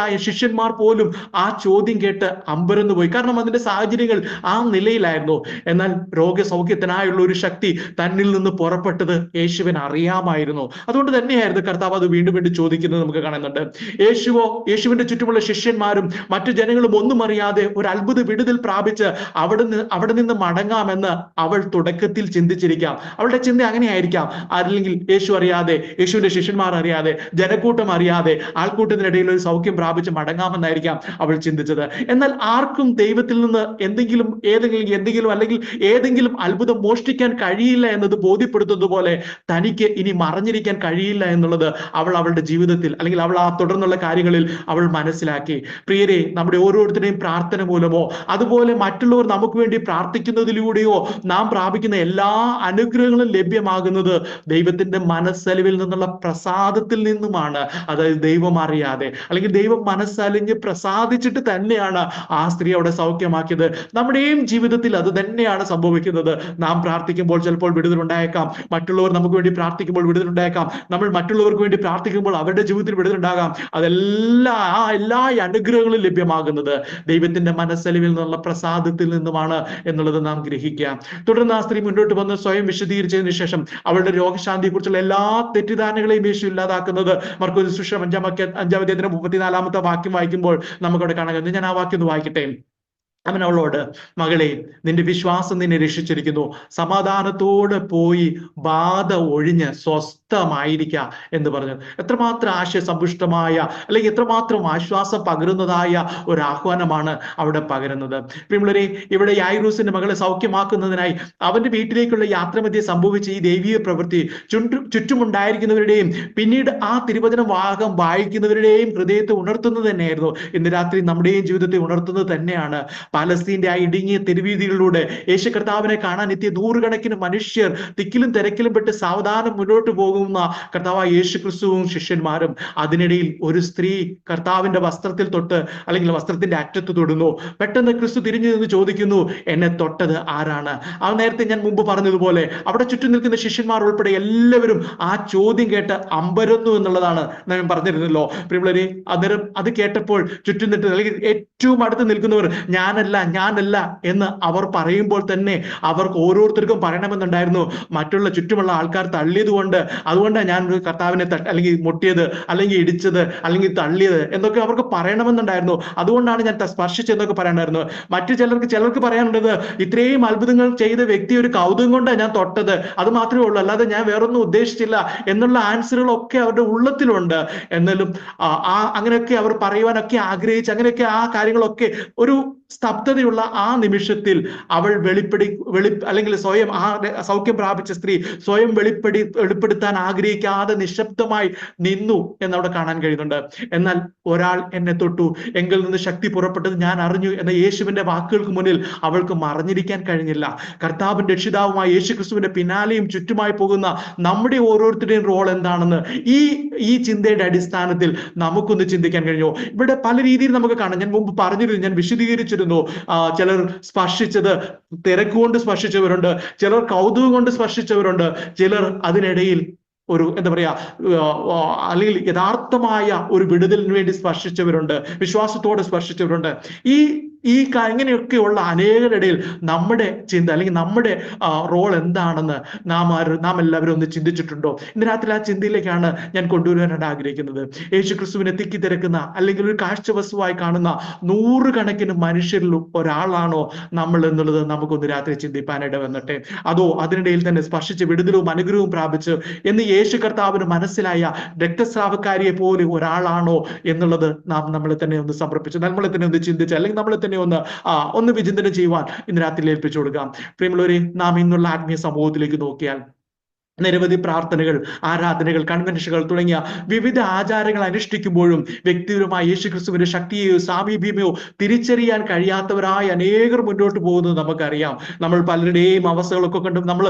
A: സഹചാരികളായ ശിഷ്യന്മാർ പോലും ആ ചോദ്യം കേട്ട് അമ്പരന്ന് പോയി. കാരണം അതിന്റെ സാഹചര്യങ്ങൾ ആ നിലയിലായിരുന്നു. എന്നാൽ രോഗസൗഖ്യത്തിനായുള്ള ഒരു ശക്തി തന്നിൽ നിന്ന് പുറപ്പെട്ടത് യേശുവിന് അറിയാമായിരുന്നു. അതുകൊണ്ട് തന്നെയായിരുന്നു കർത്താവ് അത് വീണ്ടും വീണ്ടും ചോദിക്കുന്നത് നമുക്ക് കാണുന്നുണ്ട്. യേശുവോ യേശുവിന്റെ ചുറ്റുമുള്ള ശിഷ്യന്മാരും മറ്റു ജനങ്ങളും ഒന്നും അറിയാതെ ഒരു അത്ഭുത വിടുതൽ പ്രാപിച്ച് അവിടെ നിന്ന് അവിടെ നിന്ന് മടങ്ങാമെന്ന് അവൾ തുടക്കത്തിൽ ചിന്തിച്ചിരിക്കാം. അവളുടെ ചിന്ത അങ്ങനെയായിരിക്കാം. അല്ലെങ്കിൽ യേശു അറിയാതെ യേശുവിന്റെ ശിഷ്യന്മാർ അറിയാതെ ജനക്കൂട്ടം അറിയാതെ ആൾക്കൂട്ടത്തിനിടയിൽ ഒരു സൗഖ്യം മടങ്ങാമെന്നായിരിക്കാം അവൾ ചിന്തിച്ചത്. എന്നാൽ ആർക്കും ദൈവത്തിൽ നിന്ന് എന്തെങ്കിലും ഏതെങ്കിലും എന്തെങ്കിലും അല്ലെങ്കിൽ ഏതെങ്കിലും അത്ഭുതം മോഷ്ടിക്കാൻ കഴിയില്ല എന്നത് ബോധ്യപ്പെടുത്തുന്നത് പോലെ തനിക്ക് ഇനി മറഞ്ഞിരിക്കാൻ കഴിയില്ല എന്നുള്ളത് അവൾ അവളുടെ ജീവിതത്തിൽ അല്ലെങ്കിൽ അവൾ ആ തുടർന്നുള്ള കാര്യങ്ങളിൽ അവൾ മനസ്സിലാക്കി. പ്രിയരെ നമ്മുടെ ഓരോരുത്തരുടെയും പ്രാർത്ഥന മൂലമോ അതുപോലെ മറ്റുള്ളവർ നമുക്ക് വേണ്ടി പ്രാർത്ഥിക്കുന്നതിലൂടെയോ നാം പ്രാപിക്കുന്ന എല്ലാ അനുഗ്രഹങ്ങളും ലഭ്യമാകുന്നത് ദൈവത്തിന്റെ മനസ്സലിവിൽ നിന്നുള്ള പ്രസാദത്തിൽ നിന്നുമാണ്. അതായത് ദൈവം അറിയാതെ അല്ലെങ്കിൽ ദൈവം മനസ്സലിഞ്ഞ് പ്രസാദിച്ചിട്ട് തന്നെയാണ് ആ സ്ത്രീ അവിടെ സൗഖ്യമാക്കിയത്. നമ്മുടെയും ജീവിതത്തിൽ അത് തന്നെയാണ് സംഭവിക്കുന്നത്. നാം പ്രാർത്ഥിക്കുമ്പോൾ ചിലപ്പോൾ വിടുതലുണ്ടായേക്കാം. മറ്റുള്ളവർ നമുക്ക് വേണ്ടി പ്രാർത്ഥിക്കുമ്പോൾ വിടുതലുണ്ടായേക്കാം. നമ്മൾ മറ്റുള്ളവർക്ക് വേണ്ടി പ്രാർത്ഥിക്കുമ്പോൾ അവരുടെ ജീവിതത്തിൽ വിടുതലുണ്ടാകാം. അതെല്ലാ ആ എല്ലാ അനുഗ്രഹങ്ങളും ലഭ്യമാകുന്നത് ദൈവത്തിന്റെ മനസ്സലിവിൽ നിന്നുള്ള പ്രസാദത്തിൽ നിന്നുമാണ് എന്നുള്ളത് നാം ഗ്രഹിക്കുക തുടർന്ന് ആ സ്ത്രീ മുന്നോട്ട് വന്ന് സ്വയം വിശദീകരിച്ചതിന് ശേഷം അവളുടെ രോഗശാന്തിയെ കുറിച്ചുള്ള എല്ലാ തെറ്റിദ്ധാരണകളെയും യേശു ഇല്ലാതാക്കുന്നത്. മർക്കോസ് സുഷം അഞ്ചാം അഞ്ചാമത്തെ അഞ്ചാം മുപ്പത്തിനാലാമത്തെ വാക്യം വായിക്കുമ്പോൾ നമുക്കവിടെ കാണാൻ ഞാൻ ആ വാക്യം ഒന്ന് വായിക്കട്ടെ. അവൻ അവളോട് മകളെ നിന്റെ വിശ്വാസം നിന്നെ രക്ഷിച്ചിരിക്കുന്നു. സമാധാനത്തോടെ പോയി ബാധ ഒഴിഞ്ഞ് സ്വസ്ഥ ശക്തമായിരിക്കുക എന്ന് പറഞ്ഞു. എത്രമാത്രം ആശയസമ്പുഷ്ടമായ അല്ലെങ്കിൽ എത്രമാത്രം ആശ്വാസം പകരുന്നതായ ഒരു ആഹ്വാനമാണ് അവിടെ പകരുന്നത്. പ്രിയമുള്ളവരെ ഇവിടെ യായിറൂസിന്റെ മകളെ സൗഖ്യമാക്കുന്നതിനായി അവന്റെ വീട്ടിലേക്കുള്ള യാത്ര മധ്യേ സംഭവിച്ച ഈ ദൈവീയ പ്രവൃത്തി ചുറ്റും ചുറ്റുമുണ്ടായിരിക്കുന്നവരുടെയും പിന്നീട് ആ തിരുവചന വാകം വായിക്കുന്നവരുടെയും ഹൃദയത്തെ ഉണർത്തുന്നത് തന്നെയായിരുന്നു. ഇന്ന് രാത്രി നമ്മുടെയും ജീവിതത്തെ ഉണർത്തുന്നത് തന്നെയാണ്. പാലസ്തീന്റെ ആ ഇടുങ്ങിയ തെരുവീതികളിലൂടെ യേശു കർത്താവിനെ കാണാൻ എത്തിയ നൂറുകണക്കിന് മനുഷ്യർ തിക്കിലും തിരക്കിലും പെട്ട് സാവധാനം മുന്നോട്ട് പോകുന്ന കർത്താവ് യേശു ക്രിസ്തുവും ശിഷ്യന്മാരും അതിനിടയിൽ ഒരു സ്ത്രീ കർത്താവിന്റെ വസ്ത്രത്തിൽ തൊട്ട് അല്ലെങ്കിൽ വസ്ത്രത്തിന്റെ അറ്റത്ത് തൊടുന്നു. പെട്ടെന്ന് ക്രിസ്തു തിരിഞ്ഞു നിന്ന് ചോദിക്കുന്നു എന്നെ തൊട്ടത് ആരാണ്? ആ നേരത്തെ ഞാൻ മുമ്പ് പറഞ്ഞതുപോലെ അവിടെ ചുറ്റും നിൽക്കുന്ന ശിഷ്യന്മാർ ഉൾപ്പെടെ എല്ലാവരും ആ ചോദ്യം കേട്ട് അമ്പരന്നു എന്നുള്ളതാണ് ഞാൻ പറഞ്ഞിരുന്നല്ലോ. പ്രിയമുള്ളവരെ അന്നേരം അത് കേട്ടപ്പോൾ ചുറ്റും നിട്ട് അല്ലെങ്കിൽ ഏറ്റവും അടുത്ത് നിൽക്കുന്നവർ ഞാനല്ല ഞാനല്ല എന്ന് അവർ പറയുമ്പോൾ തന്നെ അവർക്ക് ഓരോരുത്തർക്കും പറയണമെന്നുണ്ടായിരുന്നു. മറ്റുള്ള ചുറ്റുമുള്ള ആൾക്കാർ തള്ളിയത് കൊണ്ട് അതുകൊണ്ടാണ് ഞാൻ കർത്താവിനെ അല്ലെങ്കിൽ മുട്ടിയത് അല്ലെങ്കിൽ ഇടിച്ചത് അല്ലെങ്കിൽ തള്ളിയത് എന്നൊക്കെ അവർക്ക് പറയണമെന്നുണ്ടായിരുന്നു. അതുകൊണ്ടാണ് ഞാൻ സ്പർശിച്ചതെന്നൊക്കെ പറയണമായിരുന്നു മറ്റു ചിലർക്ക് ചിലർക്ക് പറയാനുള്ളത് ഇത്രയും അത്ഭുതങ്ങൾ ചെയ്ത വ്യക്തി ഒരു കൗതുകം കൊണ്ടാണ് ഞാൻ തൊട്ടത്. അത് മാത്രമേ ഉള്ളൂ. അല്ലാതെ ഞാൻ വേറൊന്നും ഉദ്ദേശിച്ചില്ല എന്നുള്ള ആൻസറുകളൊക്കെ അവരുടെ ഉള്ളത്തിലുണ്ട്. എന്നാലും ആ അങ്ങനെയൊക്കെ അവർ പറയുവാനൊക്കെ ആഗ്രഹിച്ച് അങ്ങനെയൊക്കെ ആ കാര്യങ്ങളൊക്കെ ഒരു സ്തബ്ധതയുള്ള ആ നിമിഷത്തിൽ അവൾ വെളിപ്പെടി വെളി അല്ലെങ്കിൽ സ്വയം ആ സൗഖ്യം പ്രാപിച്ച സ്ത്രീ സ്വയം വെളിപ്പെടി വെളിപ്പെടുത്താൻ ആഗ്രഹിക്കാതെ നിശബ്ദമായി നിന്നു എന്നവിടെ കാണാൻ കഴിയുന്നുണ്ട്. എന്നാൽ ഒരാൾ എന്നെ തൊട്ടു. എങ്കിൽ നിന്ന് ശക്തി പുറപ്പെട്ടത് ഞാൻ അറിഞ്ഞു എന്ന യേശുവിന്റെ വാക്കുകൾക്ക് മുന്നിൽ അവൾക്ക് മറഞ്ഞിരിക്കാൻ കഴിഞ്ഞില്ല. കർത്താവ് രക്ഷിതാവുമായ യേശു ക്രിസ്തുവിന്റെ പിന്നാലെയും ചുറ്റുമായി പോകുന്ന നമ്മുടെ ഓരോരുത്തരുടെയും റോൾ എന്താണെന്ന് ഈ ഈ ചിന്തയുടെ അടിസ്ഥാനത്തിൽ നമുക്കൊന്ന് ചിന്തിക്കാൻ കഴിഞ്ഞു. ഇവിടെ പല രീതിയിൽ നമുക്ക് കാണാം. ഞാൻ മുമ്പ് പറഞ്ഞിരുന്നു ഞാൻ വിശദീകരിച്ചിരുന്നു ചിലർ സ്പർശിച്ചത് തിരക്കുകൊണ്ട് സ്പർശിച്ചവരുണ്ട് ചിലർ കൗതുകം കൊണ്ട് സ്പർശിച്ചവരുണ്ട് ചിലർ അതിനിടയിൽ ഒരു എന്താ പറയാ അല്ലെങ്കിൽ യഥാർത്ഥമായ ഒരു വിടുതലിന് വേണ്ടി സ്പർശിച്ചവരുണ്ട് വിശ്വാസത്തോടെ സ്പർശിച്ചവരുണ്ട്. ഈ ഈ ഇങ്ങനെയൊക്കെയുള്ള അനേകരിടയിൽ നമ്മുടെ ചിന്ത അല്ലെങ്കിൽ നമ്മുടെ റോൾ എന്താണെന്ന് നാം നാം എല്ലാവരും ഒന്ന് ചിന്തിച്ചിട്ടുണ്ടോ? ഇന്ന് രാത്രി ആ ചിന്തയിലേക്കാണ് ഞാൻ കൊണ്ടുവരാനായിട്ട് ആഗ്രഹിക്കുന്നത്. യേശു ക്രിസ്തുവിനെ തിക്കി തിരക്കുന്ന അല്ലെങ്കിൽ ഒരു കാഴ്ചവസ്തുവായി കാണുന്ന നൂറുകണക്കിന് മനുഷ്യരിൽ ഒരാളാണോ നമ്മൾ എന്നുള്ളത് നമുക്കൊന്ന് രാത്രി ചിന്തിപ്പാനായിട്ട് വന്നിട്ടെ. അതോ അതിനിടയിൽ തന്നെ സ്പർശിച്ച് വിടുതലവും അനുഗ്രഹവും പ്രാപിച്ച് എന്ന് യേശു കർത്താവിന് മനസ്സിലായ രക്തസ്രാവക്കാരിയെ പോലെ ഒരാളാണോ എന്നുള്ളത് നാം നമ്മളെ തന്നെ ഒന്ന് സമർപ്പിച്ച് നമ്മളെ തന്നെ ഒന്ന് ചിന്തിച്ച് അല്ലെങ്കിൽ നമ്മളെ തന്നെ ഒന്ന് ആ ഒന്ന് വിചിന്തനം ചെയ്യുവാൻ ഇന്ന് രാത്രി ഏൽപ്പിച്ചു കൊടുക്കാം. പ്രിയമുള്ളവരെ നാം ഇന്നുള്ള ആത്മീയ സമൂഹത്തിലേക്ക് നോക്കിയാൽ നിരവധി പ്രാർത്ഥനകൾ ആരാധനകൾ കൺവെൻഷനുകൾ തുടങ്ങിയ വിവിധ ആചാരങ്ങൾ അനുഷ്ഠിക്കുമ്പോഴും വ്യക്തിപരമായ യേശു ക്രിസ്തുവിന്റെ ശക്തിയെയോ സാമീപ്യമോ തിരിച്ചറിയാൻ കഴിയാത്തവരായ അനേകർ മുന്നോട്ട് പോകുന്നത് നമുക്കറിയാം. നമ്മൾ പലരുടെയും അവസ്ഥകളൊക്കെ കണ്ടും നമ്മൾ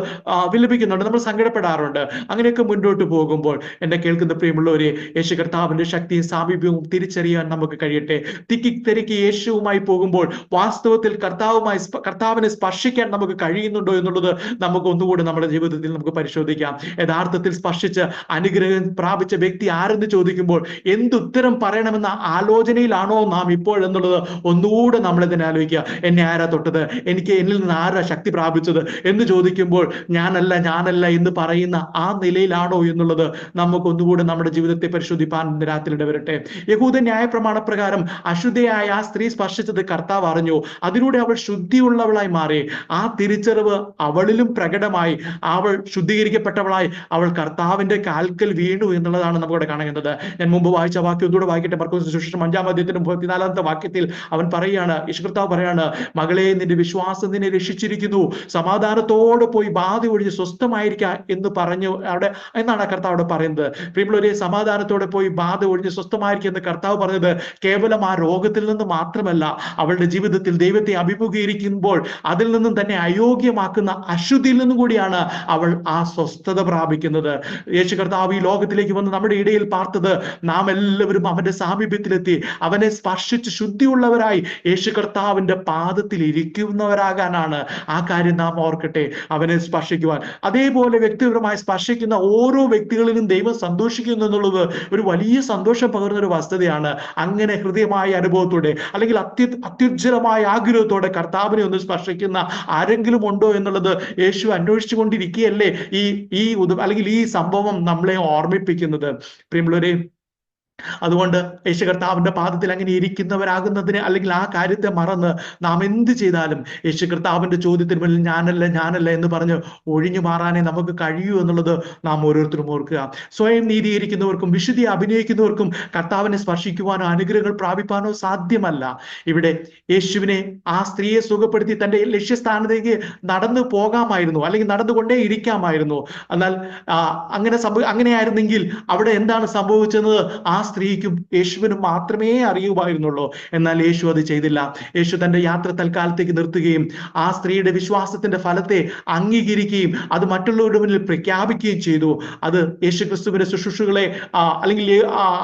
A: വിലപിക്കുന്നുണ്ട് നമ്മൾ സങ്കടപ്പെടാറുണ്ട്. അങ്ങനെയൊക്കെ മുന്നോട്ട് പോകുമ്പോൾ എന്നെ കേൾക്കുന്ന പ്രിയമുള്ളവരെ യേശു കർത്താവിന്റെ ശക്തിയും സാമീപ്യവും തിരിച്ചറിയാൻ നമുക്ക് കഴിയട്ടെ. തിക്കി തിരക്കി യേശുവുമായി പോകുമ്പോൾ വാസ്തവത്തിൽ കർത്താവുമായി കർത്താവിനെ സ്പർശിക്കാൻ നമുക്ക് കഴിയുന്നുണ്ടോ എന്നുള്ളത് നമുക്ക് ഒന്നുകൂടി നമ്മുടെ ജീവിതത്തിൽ നമുക്ക് പരിശോധിക്കാം. ചോദിക്കാം. യഥാർത്ഥത്തിൽ സ്പർശിച്ച് അനുഗ്രഹം പ്രാപിച്ച വ്യക്തി ആരെന്ന് ചോദിക്കുമ്പോൾ എന്തുത്തരം പറയണമെന്ന ആലോചനയിലാണോ നാം ഇപ്പോൾ എന്നുള്ളത് ഒന്നുകൂടെ നമ്മൾ തന്നെ ആലോചിക്കുക. എന്നെ ആരാ തൊട്ടത്? എനിക്ക് എന്നിൽ നിന്ന് ആരാ ശക്തി പ്രാപിച്ചത്? എന്ന് ചോദിക്കുമ്പോൾ ഞാനല്ല ഞാനല്ല എന്ന് പറയുന്ന ആ നിലയിലാണോ എന്നുള്ളത് നമുക്ക് ഒന്നുകൂടെ നമ്മുടെ ജീവിതത്തെ പരിശോധിപ്പാൻ രാത്രി ഇടവരട്ടെ. യഹൂദ ന്യായ പ്രകാരം അശുദ്ധയായ ആ സ്ത്രീ സ്പർശിച്ചത് കർത്താവ് അറിഞ്ഞു. അതിലൂടെ അവൾ ശുദ്ധിയുള്ളവളായി മാറി. ആ തിരിച്ചറിവ് അവളിലും പ്രകടമായി. അവൾ ശുദ്ധീകരിക്കപ്പെട്ട. പ്രിയപ്പെട്ടവളായി അവൾ കർത്താവിന്റെ കാൽക്കൽ വീണു എന്നുള്ളതാണ് നമുക്കിവിടെ കാണുന്നത്. ഞാൻ മുമ്പ് വായിച്ച വാക്യം ഒന്നുകൂടെ വായിക്കട്ടെ. മർക്കോസ് സുശേഷം അഞ്ചാം അധ്യയത്തിന് മുപ്പത്തിനാലാമത്തെ വാക്യത്തിൽ അവൻ പറയാണ് ഇഷ്കർത്താവ് പറയാണ് മകളെ നിന്റെ വിശ്വാസം നിന്നെ രക്ഷിച്ചിരിക്കുന്നു. സമാധാനത്തോടെ പോയി ബാധ ഒഴിഞ്ഞ് സ്വസ്ഥമായിരിക്കുക എന്ന് പറഞ്ഞു അവിടെ എന്നാണ് കർത്താവ് അവിടെ പറയുന്നത്. പ്രിയമുള്ളവരെ സമാധാനത്തോടെ പോയി ബാധ ഒഴിഞ്ഞ് സ്വസ്ഥമായിരിക്കുക എന്ന് കർത്താവ് പറഞ്ഞത് കേവലം ആ രോഗത്തിൽ നിന്ന് മാത്രമല്ല അവളുടെ ജീവിതത്തിൽ ദൈവത്തെ അഭിമുഖീകരിക്കുമ്പോൾ അതിൽ നിന്നും തന്നെ അയോഗ്യമാക്കുന്ന അശുദ്ധിയിൽ നിന്നും കൂടിയാണ് അവൾ ആ സ്വസ്ഥ സ്വസ്ഥത പ്രാപിക്കുന്നത്. യേശു കർത്താവ് ഈ ലോകത്തിലേക്ക് വന്ന് നമ്മുടെ ഇടയിൽ പാർത്തത് നാം എല്ലാവരും അവന്റെ സാമീപ്യത്തിലെത്തി അവനെ സ്പർശിച്ച് ശുദ്ധിയുള്ളവരായി യേശു കർത്താവിന്റെ പാദത്തിൽ ഇരിക്കുന്നവരാകാനാണ്. ആ കാര്യം നാം ഓർക്കട്ടെ അവനെ സ്പർശിക്കുവാൻ. അതേപോലെ വ്യക്തിപരമായി സ്പർശിക്കുന്ന ഓരോ വ്യക്തികളിലും ദൈവം സന്തോഷിക്കുന്നു എന്നുള്ളത് ഒരു വലിയ സന്തോഷം പകർന്ന ഒരു വസ്തുതയാണ്. അങ്ങനെ ഹൃദയമായ അനുഭവത്തോടെ അല്ലെങ്കിൽ അത്യു അത്യുജ്വലമായ ആഗ്രഹത്തോടെ കർത്താവിനെ ഒന്ന് സ്പർശിക്കുന്ന ആരെങ്കിലും ഉണ്ടോ എന്നുള്ളത് യേശു അന്വേഷിച്ചു കൊണ്ടിരിക്കുകയല്ലേ ഈ ഈ ഉദ അല്ലെങ്കിൽ ഈ സംഭവം നമ്മളെ ഓർമ്മിപ്പിക്കുന്നത്. പ്രിയമുള്ളവരെ അതുകൊണ്ട് യേശു കർത്താവിന്റെ പാദത്തിൽ അങ്ങനെ ഇരിക്കുന്നവരാകുന്നതിന് അല്ലെങ്കിൽ ആ കാര്യത്തെ മറന്ന് നാം എന്ത് ചെയ്താലും യേശു കർത്താവിന്റെ ചോദ്യത്തിന് മുന്നിൽ ഞാനല്ല ഞാനല്ല എന്ന് പറഞ്ഞ് ഒഴിഞ്ഞു മാറാനേ നമുക്ക് കഴിയൂ എന്നുള്ളത് നാം ഓരോരുത്തരും ഓർക്കുക. സ്വയം നീതീകരിക്കുന്നവർക്കും വിശുദ്ധി അഭിനയിക്കുന്നവർക്കും കർത്താവിനെ സ്പർശിക്കുവാനോ അനുഗ്രഹങ്ങൾ പ്രാപിപ്പാനോ സാധ്യമല്ല. ഇവിടെ യേശുവിനെ ആ സ്ത്രീയെ സുഖപ്പെടുത്തി തന്റെ ലക്ഷ്യസ്ഥാനത്തേക്ക് നടന്നു പോകാമായിരുന്നു അല്ലെങ്കിൽ നടന്നുകൊണ്ടേ ഇരിക്കാമായിരുന്നു. എന്നാൽ അങ്ങനെ സംഭവ അങ്ങനെയായിരുന്നെങ്കിൽ അവിടെ എന്താണ് സംഭവിച്ചത് ആ സ്ത്രീക്കും യേശുവിനും മാത്രമേ അറിയുമായിരുന്നുള്ളൂ എന്നാൽ യേശു അത് ചെയ്തില്ല. യേശു തന്റെ യാത്ര തൽക്കാലത്തേക്ക് നിർത്തുകയും ആ സ്ത്രീയുടെ വിശ്വാസത്തിന്റെ ഫലത്തെ അംഗീകരിക്കുകയും അത് മറ്റുള്ളവരുടെ മുന്നിൽ പ്രഖ്യാപിക്കുകയും ചെയ്തു. അത് യേശു ക്രിസ്തുവിന്റെ ശുശ്രൂഷകളെ അല്ലെങ്കിൽ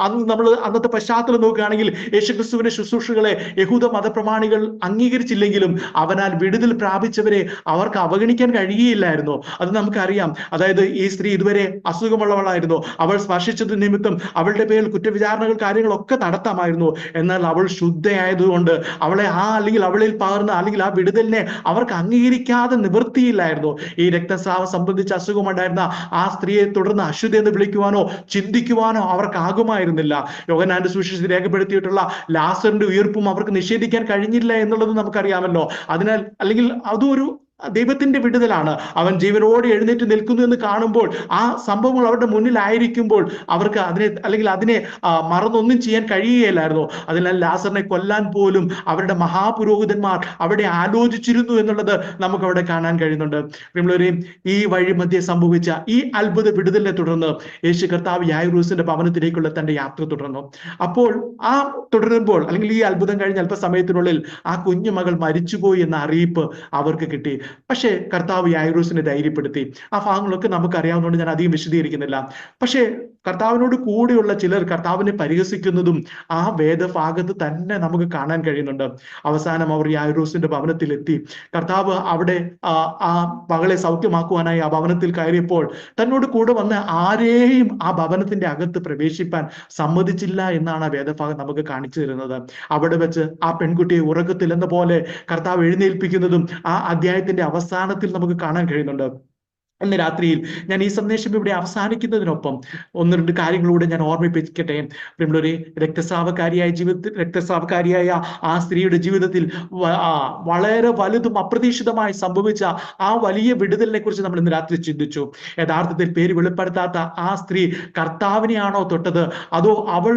A: അന്ന് നമ്മൾ അന്നത്തെ പശ്ചാത്തലം നോക്കുകയാണെങ്കിൽ യേശു ക്രിസ്തുവിന്റെ ശുശ്രൂഷകളെ യഹൂദ മതപ്രമാണികൾ അംഗീകരിച്ചില്ലെങ്കിലും അവനാൽ വിടുതൽ പ്രാപിച്ചവരെ അവർക്ക് അവഗണിക്കാൻ കഴിയുകയില്ലായിരുന്നു. അത് നമുക്കറിയാം. അതായത് ഈ സ്ത്രീ ഇതുവരെ അസുഖമുള്ളവളായിരുന്നു. അവൾ സ്പർശിച്ചത് നിമിത്തം അവളുടെ പേരിൽ കുറ്റ വിചാരണകൾ കാര്യങ്ങളൊക്കെ നടത്താമായിരുന്നു. എന്നാൽ അവൾ ശുദ്ധയായതുകൊണ്ട് അവളെ ആ അല്ലെങ്കിൽ അവളിൽ പകർന്ന അല്ലെങ്കിൽ ആ വിടുതലിനെ അവർക്ക് അംഗീകരിക്കാതെ നിവൃത്തിയില്ലായിരുന്നു. ഈ രക്തസ്രാവം സംബന്ധിച്ച അസുഖമുണ്ടായിരുന്ന ആ സ്ത്രീയെ തുടർന്ന് അശുദ്ധ എന്ന് വിളിക്കുവാനോ ചിന്തിക്കുവാനോ അവർക്ക് ആകുമായിരുന്നില്ല യോഗനാന്റെ സുവിശേഷത്തിൽ രേഖപ്പെടുത്തിയിട്ടുള്ള ലാസറിന്റെ ഉയർപ്പും അവർക്ക് നിഷേധിക്കാൻ കഴിഞ്ഞില്ല എന്നുള്ളത് നമുക്കറിയാമല്ലോ. അതിനാൽ അല്ലെങ്കിൽ അതും ഒരു ദൈവത്തിന്റെ വിടുതലാണ്. അവൻ ജീവനോട് എഴുന്നേറ്റ് നിൽക്കുന്നു എന്ന് കാണുമ്പോൾ ആ സംഭവങ്ങൾ അവരുടെ മുന്നിലായിരിക്കുമ്പോൾ അവർക്ക് അതിനെ അല്ലെങ്കിൽ അതിനെ മറന്നൊന്നും ചെയ്യാൻ കഴിയുകയില്ലായിരുന്നു. അതിനാൽ ലാസറിനെ കൊല്ലാൻ പോലും അവരുടെ മഹാപുരോഹിതന്മാർ അവിടെ ആലോചിച്ചിരുന്നു എന്നുള്ളത് നമുക്ക് അവിടെ കാണാൻ കഴിയുന്നുണ്ട്. നമ്മളൊരെയും ഈ വഴി മധ്യേ സംഭവിച്ച ഈ അത്ഭുത വിടുതലിനെ തുടർന്ന് യേശു കർത്താവ് യായൂറൂസിന്റെ ഭവനത്തിലേക്കുള്ള തന്റെ യാത്ര തുടർന്നു. അപ്പോൾ ആ തുടരുമ്പോൾ അല്ലെങ്കിൽ ഈ അത്ഭുതം കഴിഞ്ഞ അല്പസമയത്തിനുള്ളിൽ ആ കുഞ്ഞുമകൾ മരിച്ചുപോയി എന്ന അറിയിപ്പ് അവർക്ക് കിട്ടി. പക്ഷേ കർത്താവ് യാഗ്രൂസിനെ ധൈര്യപ്പെടുത്തി. ആ ഭാഗങ്ങളൊക്കെ നമുക്ക് അറിയാവുന്നതുകൊണ്ട് ഞാൻ അധികം വിശദീകരിക്കുന്നില്ല. പക്ഷേ കർത്താവിനോട് കൂടെയുള്ള ചിലർ കർത്താവിനെ പരിഹസിക്കുന്നതും ആ വേദഭാഗത്ത് തന്നെ നമുക്ക് കാണാൻ കഴിയുന്നുണ്ട്. അവസാനം അവർ യാഗ്രൂസിന്റെ ഭവനത്തിലെത്തി. കർത്താവ് അവിടെ ആ മകളെ സൗഖ്യമാക്കുവാനായി ആ ഭവനത്തിൽ കയറിയപ്പോൾ തന്നോട് കൂടെ വന്ന് ആരെയും ആ ഭവനത്തിന്റെ അകത്ത് പ്രവേശിപ്പാൻ സമ്മതിച്ചില്ല എന്നാണ് ആ വേദഭാഗം നമുക്ക് കാണിച്ചു തരുന്നത്. അവിടെ വെച്ച് ആ പെൺകുട്ടിയെ ഉറക്കത്തിൽ എന്ന പോലെ കർത്താവ് എഴുന്നേൽപ്പിക്കുന്നതും ആ അധ്യായത്തിന്റെ അതിന്റെ അവസാനത്തിൽ നമുക്ക് കാണാൻ കഴിയുന്നുണ്ട്. ഇന്ന് രാത്രിയിൽ ഞാൻ ഈ സന്ദേശം ഇവിടെ അവസാനിക്കുന്നതിനൊപ്പം ഒന്ന് രണ്ട് കാര്യങ്ങളൂടെ ഞാൻ ഓർമ്മിപ്പിക്കട്ടെ. നമ്മളൊരു രക്തസ്രാവകാരിയായ ജീവിതത്തിൽ രക്തസ്രാവകാരിയായ ആ സ്ത്രീയുടെ ജീവിതത്തിൽ വളരെ വലുതും അപ്രതീക്ഷിതമായി സംഭവിച്ച ആ വലിയ വിടുതലിനെ കുറിച്ച് നമ്മൾ ഇന്ന് രാത്രി ചിന്തിച്ചു. യഥാർത്ഥത്തിൽ പേര് വെളിപ്പെടുത്താത്ത ആ സ്ത്രീ കർത്താവിനെയാണോ തൊട്ടത്? അതോ അവൾ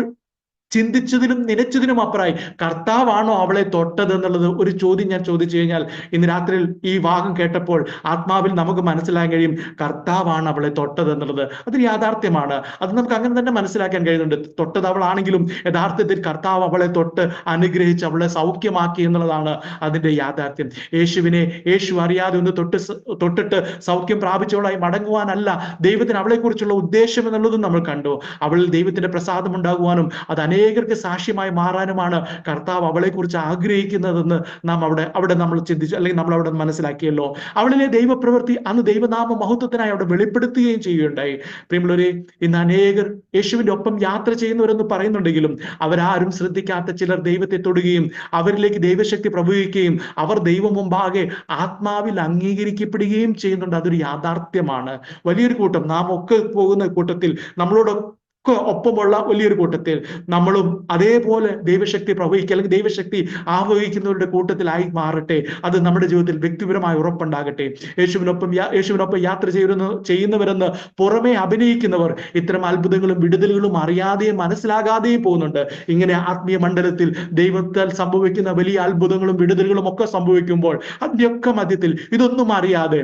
A: ചിന്തിച്ചതിനും നനച്ചതിനും അപ്പുറമായി. കർത്താവാണോ അവളെ തൊട്ടത് എന്നുള്ളത് ഒരു ചോദ്യം ഞാൻ ചോദിച്ചു കഴിഞ്ഞാൽ ഇന്ന് രാത്രിയിൽ ഈ വാഹം കേട്ടപ്പോൾ ആത്മാവിൽ നമുക്ക് മനസ്സിലാക്കാൻ കഴിയും കർത്താവാണ് അവളെ തൊട്ടത് എന്നുള്ളത്. അത് യാഥാർത്ഥ്യമാണ്. അത് നമുക്ക് അങ്ങനെ തന്നെ മനസ്സിലാക്കാൻ കഴിയുന്നുണ്ട്. തൊട്ടത് അവളാണെങ്കിലും യഥാർത്ഥത്തിൽ കർത്താവ് അവളെ തൊട്ട് അനുഗ്രഹിച്ച് അവളെ സൗഖ്യമാക്കി എന്നുള്ളതാണ് അതിന്റെ യാഥാർത്ഥ്യം. യേശുവിനെ യേശു അറിയാതെ ഒന്ന് തൊട്ട് തൊട്ടിട്ട് സൗഖ്യം പ്രാപിച്ചവളായി മടങ്ങുവാനല്ല ദൈവത്തിന് അവളെ കുറിച്ചുള്ള ഉദ്ദേശം എന്നുള്ളതും നമ്മൾ കണ്ടു. അവളിൽ ദൈവത്തിന്റെ പ്രസാദം ഉണ്ടാകുവാനും അത് അനേകർക്ക് സാക്ഷ്യമായി മാറാനുമാണ് കർത്താവ് അവളെ കുറിച്ച് ആഗ്രഹിക്കുന്നതെന്ന് നാം അവിടെ അവിടെ നമ്മൾ ചിന്തിച്ചു അല്ലെങ്കിൽ നമ്മൾ അവിടെ മനസ്സിലാക്കിയല്ലോ. അവളിലെ ദൈവപ്രവൃത്തി അന്ന് ദൈവനാമ മഹത്വത്തിനായി അവിടെ വെളിപ്പെടുത്തുകയും ചെയ്യുകയുണ്ടായി. പ്രിയമുള്ളവരെ ഇന്ന് അനേകർ യേശുവിന്റെ ഒപ്പം യാത്ര ചെയ്യുന്നവരെന്ന് പറയുന്നുണ്ടെങ്കിലും അവരാരും ശ്രദ്ധിക്കാത്ത ചിലർ ദൈവത്തെ തൊടുകയും അവരിലേക്ക് ദൈവശക്തി പ്രവഹിക്കുകയും അവർ ദൈവം മുമ്പാകെ ആത്മാവിൽ അംഗീകരിക്കപ്പെടുകയും ചെയ്യുന്നുണ്ട്. അതൊരു യാഥാർത്ഥ്യമാണ്. വലിയൊരു കൂട്ടം നാം ഒക്കെ പോകുന്ന കൂട്ടത്തിൽ നമ്മളോട് ഒപ്പമുള്ള വലിയൊരു കൂട്ടത്തിൽ നമ്മളും അതേപോലെ ദൈവശക്തി പ്രവഹിക്കുക അല്ലെങ്കിൽ ദൈവശക്തി ആവഹിക്കുന്നവരുടെ കൂട്ടത്തിലായി മാറട്ടെ. അത് നമ്മുടെ ജീവിതത്തിൽ വ്യക്തിപരമായ ഉറപ്പുണ്ടാകട്ടെ. യേശുവിനൊപ്പം യേശുവിനൊപ്പം യാത്ര ചെയ്യുന്ന ചെയ്യുന്നവരെന്ന് പുറമെ അഭിനയിക്കുന്നവർ ഇത്തരം അത്ഭുതങ്ങളും വിടുതലുകളും അറിയാതെയും മനസ്സിലാകാതെയും പോകുന്നുണ്ട്. ഇങ്ങനെ ആത്മീയ മണ്ഡലത്തിൽ ദൈവത്താൽ സംഭവിക്കുന്ന വലിയ അത്ഭുതങ്ങളും വിടുതലുകളും ഒക്കെ സംഭവിക്കുമ്പോൾ അതിന്റെയൊക്കെ മധ്യത്തിൽ ഇതൊന്നും അറിയാതെ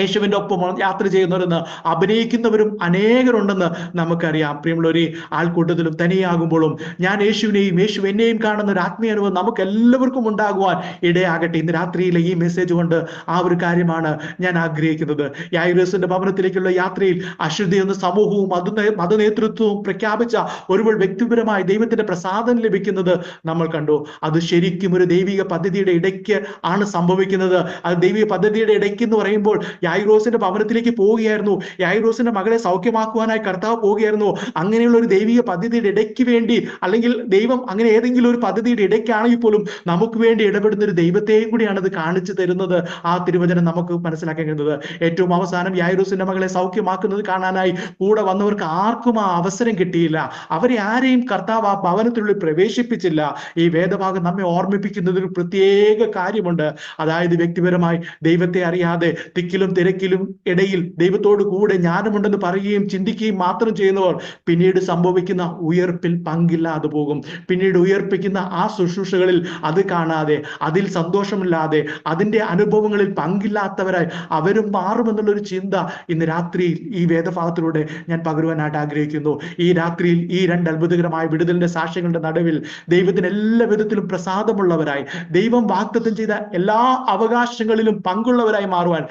A: യേശുവിന്റെ ഒപ്പം യാത്ര ചെയ്യുന്നവരെന്ന് അഭിനയിക്കുന്നവരും അനേകരുണ്ടെന്ന് നമുക്കറിയാം. പ്രിയമുള്ളൊരു ആൾക്കൂട്ടത്തിലും തനിയാകുമ്പോഴും ഞാൻ യേശുവിനെയും യേശു എന്നെയും കാണുന്ന ഒരു ആത്മീയ അനുഭവം നമുക്ക് എല്ലാവർക്കും ഉണ്ടാകുവാൻ ഇടയാകട്ടെ. ഇന്ന് രാത്രിയിലെ ഈ മെസ്സേജ് കൊണ്ട് ആ ഒരു കാര്യമാണ് ഞാൻ ആഗ്രഹിക്കുന്നത്. യായുരസിന്റെ ഭവനത്തിലേക്കുള്ള യാത്രയിൽ അശുദ്ധി എന്ന സമൂഹവും മത മതനേതൃത്വവും പ്രഖ്യാപിച്ച ഒരുവൾ വ്യക്തിപരമായ ദൈവത്തിന്റെ പ്രസാദം ലഭിക്കുന്നത് നമ്മൾ കണ്ടു. അത് ശരിക്കും ഒരു ദൈവിക പദ്ധതിയുടെ ഇടയ്ക്ക് ആണ് സംഭവിക്കുന്നത്. അത് ദൈവിക പദ്ധതിയുടെ ഇടയ്ക്ക് എന്ന് പറയുമ്പോൾ യായിറോസിന്റെ ഭവനത്തിലേക്ക് പോവുകയായിരുന്നു. യായിറോസിന്റെ മകളെ സൗഖ്യമാക്കുവാനായി കർത്താവ് പോവുകയായിരുന്നു. അങ്ങനെയുള്ള ഒരു ദൈവിക പദ്ധതിയുടെ ഇടയ്ക്ക് വേണ്ടി അല്ലെങ്കിൽ ദൈവം അങ്ങനെ ഏതെങ്കിലും ഒരു പദ്ധതിയുടെ ഇടയ്ക്കാണെങ്കിൽ പോലും നമുക്ക് വേണ്ടി ഇടപെടുന്ന ഒരു ദൈവത്തെയും കൂടിയാണ് അത് കാണിച്ചു തരുന്നത്. ആ തിരുവചനം നമുക്ക് മനസ്സിലാക്കാൻ കഴിയുന്നത്. ഏറ്റവും അവസാനം യായിറോസിന്റെ മകളെ സൗഖ്യമാക്കുന്നത് കാണാനായി കൂടെ വന്നവർക്ക് ആർക്കും ആ അവസരം കിട്ടിയില്ല. അവരെ ആരെയും കർത്താവ് ആ ഭവനത്തിനുള്ളിൽ പ്രവേശിപ്പിച്ചില്ല. ഈ വേദഭാഗം നമ്മെ ഓർമ്മിപ്പിക്കുന്നത് ഒരു പ്രത്യേക കാര്യമുണ്ട്. അതായത് വ്യക്തിപരമായി ദൈവത്തെ അറിയാതെ തിക്കിലും തിരക്കിലും ഇടയിൽ ദൈവത്തോട് കൂടെ ജ്ഞാനമുണ്ടെന്ന് പറയുകയും ചിന്തിക്കുകയും മാത്രം ചെയ്യുന്നവർ പിന്നീട് സംഭവിക്കുന്ന ഉയർപ്പിൽ പങ്കില്ലാതെ പോകും. പിന്നീട് ഉയർപ്പിക്കുന്ന ആ ശുശ്രൂഷകളിൽ അത് കാണാതെ അതിൽ സന്തോഷമില്ലാതെ അതിന്റെ അനുഭവങ്ങളിൽ പങ്കില്ലാത്തവരായി അവരും മാറുമെന്നുള്ളൊരു ചിന്ത ഇന്ന് രാത്രിയിൽ ഈ വേദഭാഗത്തിലൂടെ ഞാൻ പകരുവാനായിട്ട് ആഗ്രഹിക്കുന്നു. ഈ രാത്രിയിൽ ഈ രണ്ട് അത്ഭുതകരമായ വിടുതലിന്റെ സാക്ഷ്യങ്ങളുടെ നടുവിൽ ദൈവത്തിന് എല്ലാ വിധത്തിലും പ്രസാദമുള്ളവരായി ദൈവം വാഗ്ദത്തം ചെയ്ത എല്ലാ അവകാശങ്ങളിലും പങ്കുള്ളവരായി മാറുവാൻ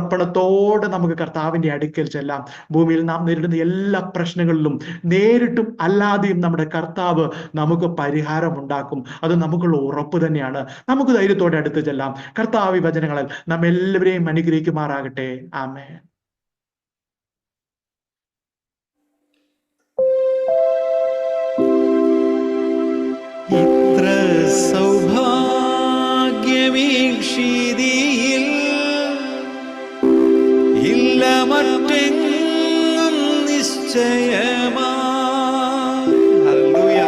A: സമർപ്പണത്തോടെ നമുക്ക് കർത്താവിന്റെ അടുക്കൽ ചെല്ലാം. ഭൂമിയിൽ നാം നേരിടുന്ന എല്ലാ പ്രശ്നങ്ങളിലും നേരിട്ടും അല്ലാതെയും നമ്മുടെ കർത്താവ് നമുക്ക് പരിഹാരം ഉണ്ടാക്കും. അത് നമുക്കുള്ള ഉറപ്പ് തന്നെയാണ്. നമുക്ക് ധൈര്യത്തോടെ അടുത്ത് ചെല്ലാം. കർത്താവ് വചനങ്ങളിൽ നാം എല്ലാവരെയും അനുഗ്രഹിക്കുമാറാകട്ടെ. ആമേ
B: ഇത്ര മറ്റെങ്ങും നിശ്ചയമാ ഹല്ലേലൂയ.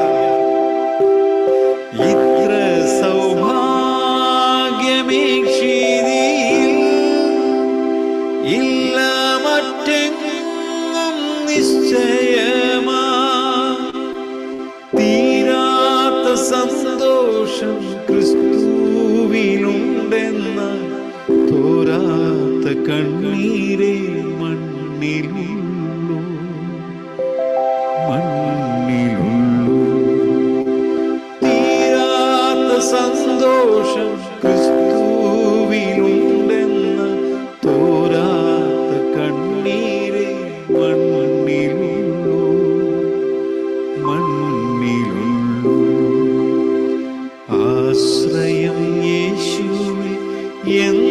B: என்